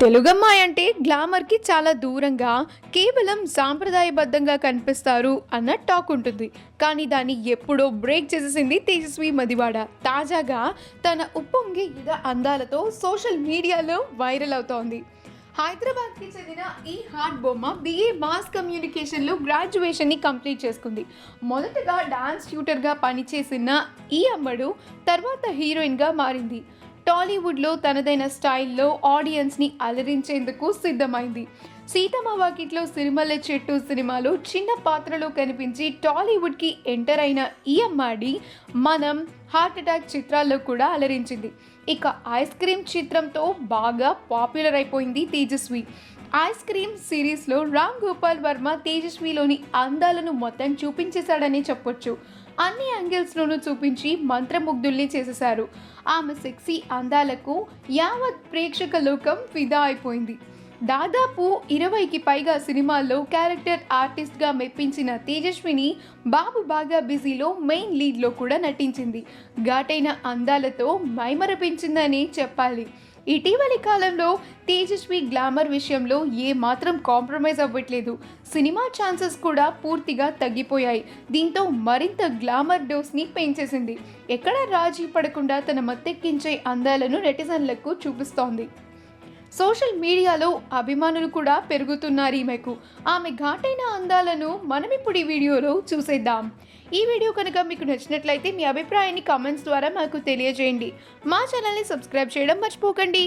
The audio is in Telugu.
తెలుగమ్మాయి అంటే గ్లామర్కి చాలా దూరంగా కేవలం సాంప్రదాయబద్ధంగా కనిపిస్తారు అన్న టాక్ ఉంటుంది. కానీ దాన్ని ఎప్పుడో బ్రేక్ చేసేసింది తేజస్వి మదివాడ. తాజాగా తన ఉప్పొంగి యుగ అందాలతో సోషల్ మీడియాలో వైరల్ అవుతోంది. హైదరాబాద్కి చెందిన ఈ హార్ట్ బొమ్మ బిఏ మాస్ కమ్యూనికేషన్లో గ్రాడ్యుయేషన్ని కంప్లీట్ చేసుకుంది. మొదటగా డాన్స్ ట్యూటర్గా పనిచేసిన ఈ అమ్మడు తర్వాత హీరోయిన్గా మారింది. టాలీవుడ్లో తనదైన స్టైల్లో ఆడియన్స్ని అలరించేందుకు సిద్ధమైంది. సీతమ్మ వాకిట్లో సిరిమల్లె చెట్టు సినిమాలో చిన్న పాత్రలో కనిపించి టాలీవుడ్కి ఎంటర్ అయిన ఈ అమ్మాడి మనం హార్ట్ అటాక్ చిత్రాల్లో కూడా అలరించింది. ఇక ఐస్ క్రీమ్ చిత్రంతో బాగా పాపులర్ అయిపోయింది తేజస్వి. ఐస్ క్రీమ్ సిరీస్లో రామ్ గోపాల్ వర్మ తేజస్విలోని అందాలను మొత్తం చూపించేశాడని చెప్పొచ్చు. అన్ని యాంగిల్స్లోనూ చూపించి మంత్రముగ్ధుల్ని చేసేశారు. ఆమె సెక్సీ అందాలకు యావత్ ప్రేక్షక లోకం ఫిదా అయిపోయింది. దాదాపు ఇరవైకి పైగా సినిమాల్లో క్యారెక్టర్ ఆర్టిస్ట్గా మెప్పించిన తేజస్విని బాబు బాగా బిజీలో మెయిన్ లీడ్లో కూడా నటించింది. ఘాటైన అందాలతో మైమరపించిందని చెప్పాలి. ఇటీవలి కాలంలో తేజస్వి గ్లామర్ విషయంలో ఏ మాత్రం కాంప్రమైజ్ అవ్వట్లేదు. సినిమా ఛాన్సెస్ కూడా పూర్తిగా తగ్గిపోయాయి. దీంతో మరింత గ్లామర్ డోస్ని పెంచేసింది. ఎక్కడ రాజీ పడకుండా తన మత్తెక్కించే అందాలను నెటిజన్లకు చూపిస్తోంది. సోషల్ మీడియాలో అభిమానులు కూడా పెరుగుతున్నారు ఈమెకు. ఆమె ఘాటైన అందాలను మనం ఇప్పుడు ఈ వీడియోలో చూసేద్దాం. ఈ వీడియో కనుక మీకు నచ్చినట్లయితే మీ అభిప్రాయాన్ని కామెంట్స్ ద్వారా మాకు తెలియజేయండి. మా ఛానల్ని సబ్స్క్రైబ్ చేయడం మర్చిపోకండి.